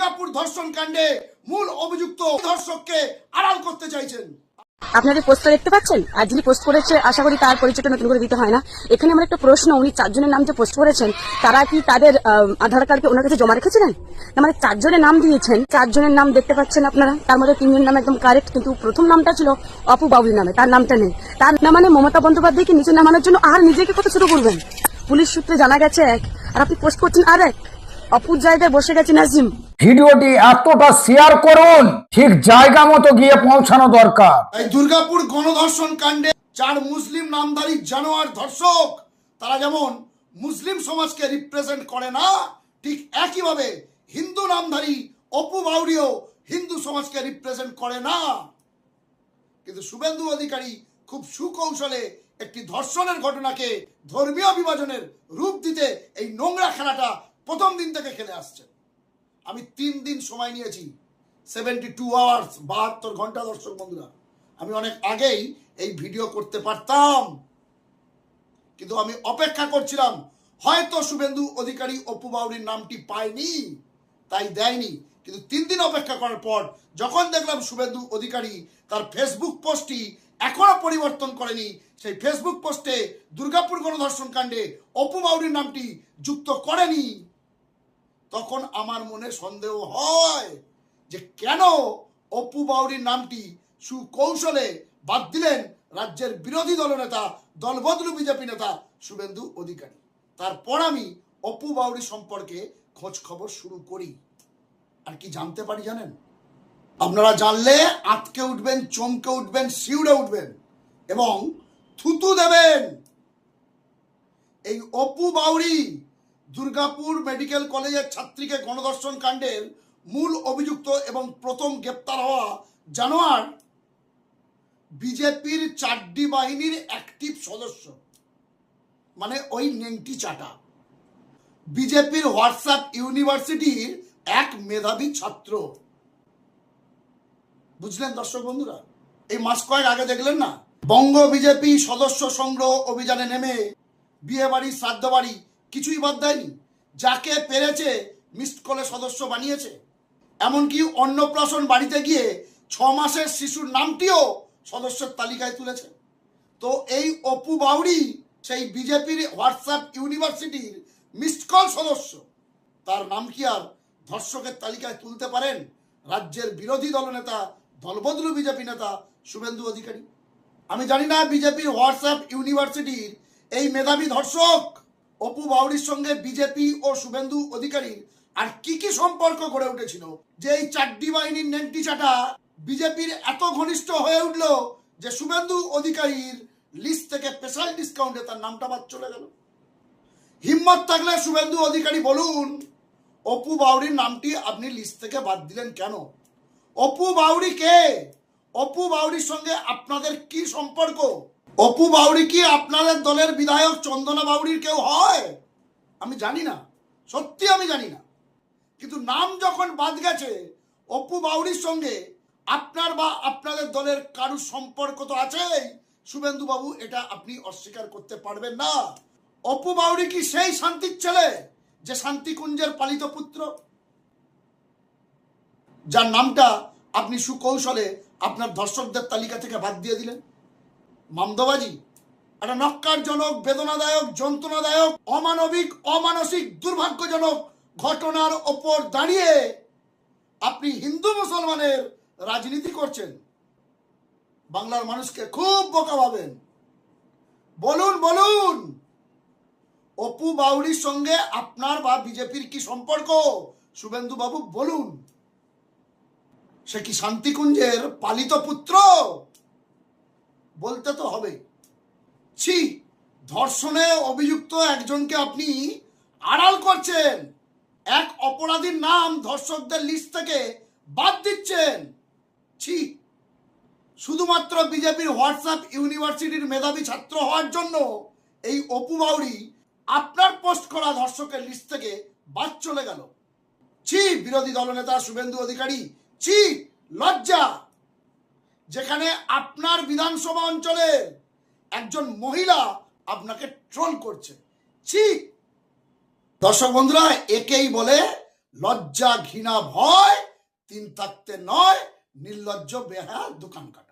দুর্গাপুর ধর্ষণ কাণ্ডে মূল অভিযুক্ত ধর্ষককে আড়াল করতে চাইছেন। আপনাদের পোস্টটা দেখতে পাচ্ছেন? আর যিনি পোস্ট করেছে, আশা করি তার পরিচয়টা নতুন করে দিতে হয় না। এখানে আমার একটা প্রশ্ন, উনি চারজনের নাম যে পোস্ট করেছেন, তারা কি তাদের আধার কার্ডকে ওনার কাছে জমা রেখেছিলেন? না মানে চারজনের নাম দিয়েছেন, চারজনের নাম দেখতে পাচ্ছেন আপনারা? তার মধ্যে তিনজনের নাম একদম কারেক্ট কিন্তু প্রথম নামটা ছিল অপু বাবুল নামে, তার নামটা নেই। তার নাম মানে মমতা বন্দ্যোপাধ্যায়কে নিচে নামানোর জন্য আর নিজেকে কত শুরু করবেন? পুলিশ সূত্রে জানা গেছে এক, আর আপনি পোস্ট করছেন আর এক। অপুর জায়গায় বসে গেছে নাজিম। ভিডিওটি এতটা শেয়ার করুন ঠিক জায়গা মতো গিয়ে পৌঁছানো দরকার। এই দুর্গাপুর গণধর্ষণ কাণ্ডে চার মুসলিম নামধারী জানোয়ার ধর্ষক তারা যেমন মুসলিম সমাজকে রিপ্রেজেন্ট করে না ঠিক একইভাবে হিন্দু নামধারী অপু বাউরিও হিন্দু সমাজকে রিপ্রেজেন্ট করে না। কিন্তু শুভেন্দু অধিকারী খুব সুকৌশলে একটি ধর্ষণের ঘটনাকে ধর্মীয় বিভাজনের রূপ দিতে এই নোংরা খেলাটা প্রথম দিন থেকে খেলে আসছে। আমি তিন দিন সময় নিয়েছি। সেভেন্টি টু আওয়ার্স বাহাত্তর ঘণ্টা, দর্শক বন্ধুরা। আমি অনেক আগেই এই ভিডিও করতে পারতাম। কিন্তু আমি অপেক্ষা করছিলাম, হয়তো শুভেন্দু অধিকারী অপু বাউরির নামটি পায়নি, তাই দেয়নি। কিন্তু তিন দিন অপেক্ষা করার পর যখন দেখলাম শুভেন্দু অধিকারী তার ফেসবুক পোস্টটি এখনও পরিবর্তন করেনি, সেই ফেসবুক পোস্টে দুর্গাপুর গণধর্ষণ কাণ্ডে অপু বাউরির নামটি যুক্ত করেনি। তখন আমার মনে সন্দেহ হয় যে কেন অপু বাউরির নামটি সুকৌশলে বাদ দিলেন রাজ্যের বিরোধী দলনেতা, দলবদলু বিজেপি নেতা শুভেন্দু অধিকারী। তারপর আমি অপু বাউরি সম্পর্কে খোঁজ খবর শুরু করি। আর কি জানতে পারি জানেন? আপনারা জানলে আটকে উঠবেন, চমকে উঠবেন শিউড়ে উঠবেন এবং থুতু দেবেন। এই অপু বাউরি দুর্গাপুর মেডিকেল কলেজের ছাত্রীকে গণধর্ষণ কাণ্ডের মূল অভিযুক্ত এবং প্রথম গ্রেপ্তার হওয়া জানোয়ার বিজেপির চাড্ডি বাহিনীর অ্যাক্টিভ সদস্য। মানে ওই নেংটি চাটা। বিজেপির হোয়াটসঅ্যাপ ইউনিভার্সিটির এক মেধাবী ছাত্র। বুঝলেন দর্শক বন্ধুরা? এই মাস কয়েক আগে দেখলেন না? বঙ্গ বিজেপি সদস্য সংগ্রহ অভিযানে নেমে বিয়ে বাড়ি শ্রাদ্ধ বাড়ি কিছুই বাদ দেয়নি। যাকে পেরেছে মিসড কলে সদস্য বানিয়েছে। এমনকি অন্নপ্রাশন বাড়িতে গিয়ে ছ মাসের শিশুর নামটিও সদস্যের তালিকায় তুলেছে। তো এই অপু বাউরি সেই বিজেপির হোয়াটসঅ্যাপ ইউনিভার্সিটির মিসড কল সদস্য। তার নাম কি আর ধর্ষকের তালিকায় তুলতে পারেন রাজ্যের বিরোধী দলনেতা, দলবদলু বিজেপি নেতা শুভেন্দু অধিকারী? আমি জানি না বিজেপির হোয়াটসঅ্যাপ ইউনিভার্সিটির এই মেধাবী ধর্ষক অপু বাউরির সঙ্গে বিজেপি ও শুভেন্দু অধিকারীর আর কি কি সম্পর্ক গড়ে উঠেছিল? যে এই চারটি বাহিনীর নেংটি চাটা বিজেপির এত ঘনিষ্ঠ হয়ে উঠল যে শুভেন্দু অধিকারীর লিস্ট থেকে স্পেশাল ডিসকাউন্টে তার নামটা বাদ চলে গেল। হিম্মত থাকলে শুভেন্দু অধিকারী বলুন, অপু বাউরির নামটি আপনি লিস্ট থেকে বাদ দিলেন কেন? অপু বাউরি কে? অপু বাউরির সঙ্গে আপনাদের কি সম্পর্ক? অপু বাউরি কি আপনাদের দলের বিধায়ক চন্দনা বাউরির কেউ হয়? আমি জানি না। সত্যি আমি জানি না। কিন্তু নাম যখন বাদ গেছে, অপু বাউরির সঙ্গে আপনার বা আপনাদের দলের কারুর সম্পর্ক তো আছেই। শুভেন্দু বাবু, এটা আপনি অস্বীকার করতে পারবেন না। অপু বাউরি কি সেই শান্তির ছেলে যে শান্তিকুঞ্জের পালিত পুত্র? যার নামটা আপনি সুকৌশলে আপনার দর্শকদের তালিকা থেকে বাদ দিয়ে দিলেন। মামদবাজি, একটা নক্কারজনক বেদনাদায়ক, যন্ত্রণাদায়ক, অমানবিক, অমানসিক, দুর্ভাগ্যজনক ঘটনার ওপর দাঁড়িয়ে আপনি হিন্দু মুসলমানের রাজনীতি করছেন। বাংলার মানুষকে খুব বোকা ভাবেন। বলুন বলুন, অপু বাউরির সঙ্গে আপনার বা বিজেপির কি সম্পর্ক? শুভেন্দু বাবু বলুন। সে কি শান্তিকুঞ্জের পালিত পুত্র? বলতে তো হবে। ছি, ধর্ষণে অভিযুক্ত একজনকে আপনি আড়াল করছেন। এক অপরাধীর নাম ধর্ষকদের লিস্ট থেকে বাদ দিচ্ছেন। ছি, শুধুমাত্র বিজেপির হোয়াটসঅ্যাপ ইউনিভার্সিটির মেধাবী ছাত্র হওয়ার জন্য এই অপু বাউরি আপনার পোস্ট করা ধর্ষকের লিস্ট থেকে বাদ চলে গেল। ছি, বিরোধী দলনেতা শুভেন্দু অধিকারী। ছি, লজ্জা। যেখানে আপনার বিধানসভা অঞ্চলে একজন মহিলা আপনাকে ট্রোল করছে। ছি! দর্শক বন্ধুরা, একেই বলে লজ্জা ঘৃণা ভয়, তিন থাকতে নয়, নির্লজ্জ বেহা দোকান কাটা